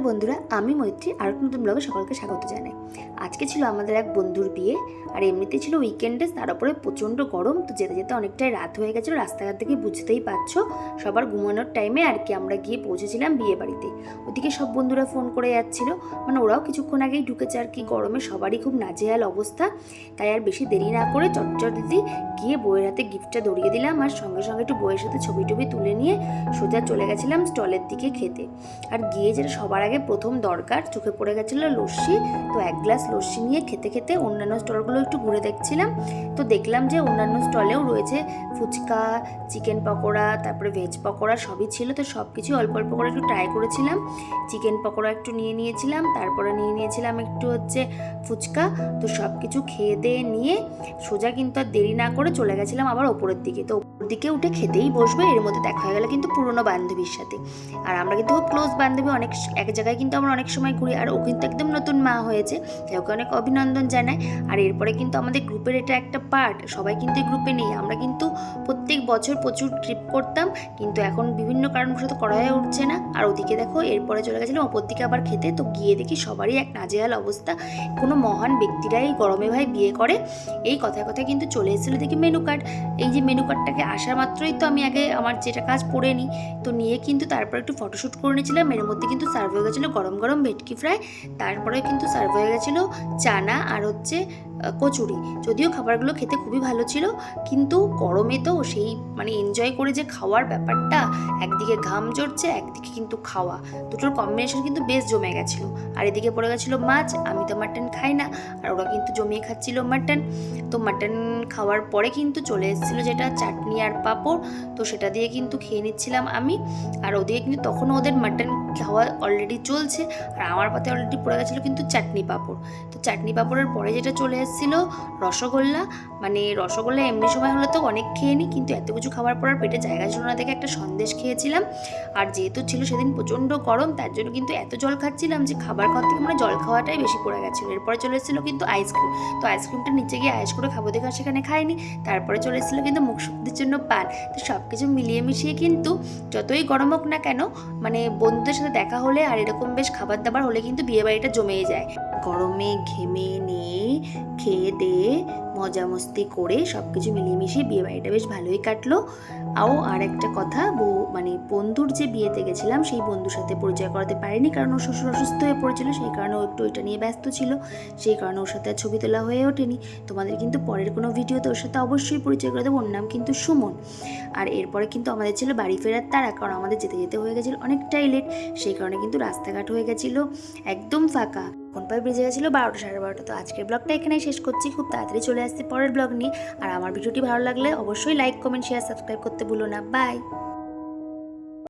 বন্ধুরা, আমি মৈত্রী আর নতুন ব্লগে সকলকে স্বাগত জানাই। আজকে ছিল আমাদের এক বন্ধুর বিয়ে, আর এমনিতে ছিল উইকেন্ডে তার উপরে প্রচণ্ড গরম, তো যেতে যেতে অনেকটাই রাত হয়ে গেছিল, রাস্তাঘাট থেকে বুঝতেই পারছ, সবার ঘুমানোর টাইমে আর কি আমরা গিয়ে পৌঁছেছিলাম বিয়ে বাড়িতে। ওদিকে সব বন্ধুরা ফোন করে যাচ্ছিল মানে ওরাও কিছুক্ষণ আগেই ঢুকেছে আর কি গরমে সবারই খুব নাজেহাল অবস্থা, তাই আর বেশি দেরি না করে চটচট দিদি গিয়ে বইয়ের হাতে গিফটটা ধরিয়ে দিলাম, আর সঙ্গে সঙ্গে একটু বইয়ের সাথে ছবি টবি তুলে নিয়ে সোজা চলে গেছিলাম স্টলের দিকে খেতে। আর গিয়ে যেটা সবার আগে প্রথম দরকার চোখে পড়ে গেছিল লস্যি। তো এক গ্লাস লস্যি নিয়ে খেতে খেতে অন্যান্য স্টলগুলো একটু ঘুরে দেখছিলাম। তো দেখলাম যে অন্যান্য স্টলেও রয়েছে ফুচকা, চিকেন পকোড়া, তারপরে ভেজ পকোড়া সবই ছিল। তো সব কিছু অল্প অল্প করে একটু ট্রাই করেছিলাম। চিকেন পকোড়া একটু নিয়ে নিয়েছিলাম, তারপরে নিয়ে নিয়েছিলাম একটু হচ্ছে ফুচকা। তো সব কিছু খেয়ে দিয়ে নিয়ে সোজা কিন্তু আর দেরি না করে চলে গেছিলাম আবার ওপরের দিকে। তো ওপর দিকে উঠে খেতেই বসবে, এর মধ্যে দেখা হয়ে গেল কিন্তু পুরনো বান্ধবীর সাথে। আর আমরা কিন্তু ক্লোজ বান্ধবী, অনেক এক জায়গায় কিন্তু আমরা অনেক সময় ঘুরি, আর ও কিন্তু একদম নতুন মা হয়েছে, তাই ওকে অনেক অভিনন্দন জানাই। আর এরপরে কিন্তু আমাদের গ্রুপের এটা একটা পার্ট সবাই কিন্তু এই গ্রুপে নেই। আমরা কিন্তু প্রত্যেক বছর প্রচুর ট্রিপ করতাম, কিন্তু এখন বিভিন্ন কারণবশত করা হয়ে উঠছে না। আর ওদিকে দেখো, এরপরে চলে গেছিলাম ওপর দিকে আবার খেতে, তো গিয়ে দেখি সবারই এক নাজেহাল অবস্থা। কোনো মহান ব্যক্তিরাই গরমে ভাই বিয়ে করে। এই কথায় কথায় কিন্তু চলে এসেছিল দেখি মেনু কার্ড এই যে মেনু কার্ডটাকে আসা মাত্রই তো আমি আগে আমার যেটা কাজ পড়ে নিই তো নিয়ে কিন্তু তারপর একটু ফটোশ্যুট করে নিয়েছিলাম। এর মধ্যে কিন্তু সার্ভ হয়ে গেছিল গরম গরম ভেটকি ফ্রাই তারপরে কিন্তু সার্ভ হয়ে গেছিল চানা আর হচ্ছে কচুরি। যদিও খাবারগুলো খেতে খুবই ভালো ছিল, কিন্তু গরমে তো সেই মানে এনজয় করে যে খাওয়ার ব্যাপারটা, একদিকে ঘাম জড়ছে একদিকে কিন্তু খাওয়া। দুটোর কম্বিনেশন কিন্তু বেশ জমে গেছিল। আর এদিকে পড়ে গেছিল মাছ, আমি তো মাটন খাই না, আর ওরা কিন্তু জমিয়ে খাচ্ছিল মাটন তো মাটন খাওয়ার পরে কিন্তু চলে এসেছিল যেটা চাটনি আর পাঁপড়, তো সেটা দিয়ে কিন্তু খেয়ে নিচ্ছিলাম আমি। আর ওদিকে কিন্তু তখনও ওদের মাটন খাওয়া অলরেডি চলছে। আর আমার পাতে অলরেডি পড়ে গেছিল কিন্তু চাটনি পাঁপড়। তো চাটনি পাঁপড়ের পরে যেটা চলে এসেছিল রসগোল্লা। মানে রসগোল্লা এমনি সময় হলে তো অনেক খেয়ে নিই কিন্তু এত কিছু খাবার পর পেটে জায়গা ছিল না দেখে একটা সন্দেশ খেয়েছিলাম। আর যেহেতু ছিল সেদিন প্রচণ্ড গরম, তার জন্য কিন্তু এত জল খাচ্ছিলাম যে খাবার খাওয়ার থেকে মানে জল খাওয়াটাই বেশি পড়ে গেছিল। এরপরে চলে এসেছিল কিন্তু আইসক্রিম তো আইসক্রিমটা নিচে গিয়ে আয়েস করে খাব দেখে সেখানে খাইনি। তারপরে চলে এসেছিল কিন্তু মুখ শুদ্ধির জন্য পান। তো সব কিছু মিলিয়ে মিশিয়ে কিন্তু যতই গরম হোক না কেন মানে বন্ধুদের সাথে দেখা হলে আর এরকম বেশ খাবার দাবার হলে কিন্তু বিয়ে বাড়িটা জমেই যায়। গরমে ঘেমে নিয়ে খেয়ে দিয়ে মজা মস্তি করে সব কিছু মিলিয়ে মিশিয়ে বিয়ে বাড়িটা বেশ ভালোই কাটলো। আও আর একটা কথা, বউ মানে বন্ধুর যে বিয়েতে গেছিলাম, সেই বন্ধুর সাথে পরিচয় করাতে পারিনি কারণ ওর শ্বশুর অসুস্থ হয়ে পড়েছিল, সেই কারণে ও একটু ওইটা নিয়ে ব্যস্ত ছিল। সেই কারণে ওর সাথে আর ছবি তোলা হয়ে ওঠেনি। তোমাদের কিন্তু পরের কোনো ভিডিওতে ওর সাথে অবশ্যই পরিচয় করে দেবো। ওর নাম কিন্তু সুমন। আর এরপরে কিন্তু আমাদের ছিল বাড়ি ফেরার তারা কারণ আমাদের যেতে যেতে হয়ে গেছিল অনেকটাই লেট সেই কারণে কিন্তু রাস্তাঘাট হয়ে গেছিল একদম ফাঁকা। ফোন পায়ে বেজে গেছিল বারোটা সাড়ে বারোটা। তো আজকের ব্লগটা এখানেই শেষ করছি। খুব তাড়াতাড়ি চলে আসছি পরের ব্লগ নিয়ে। আর আমার ভিডিওটি ভালো লাগলে অবশ্যই লাইক কমেন্ট শেয়ার সাবস্ক্রাইব করতে ভুলো না। বাই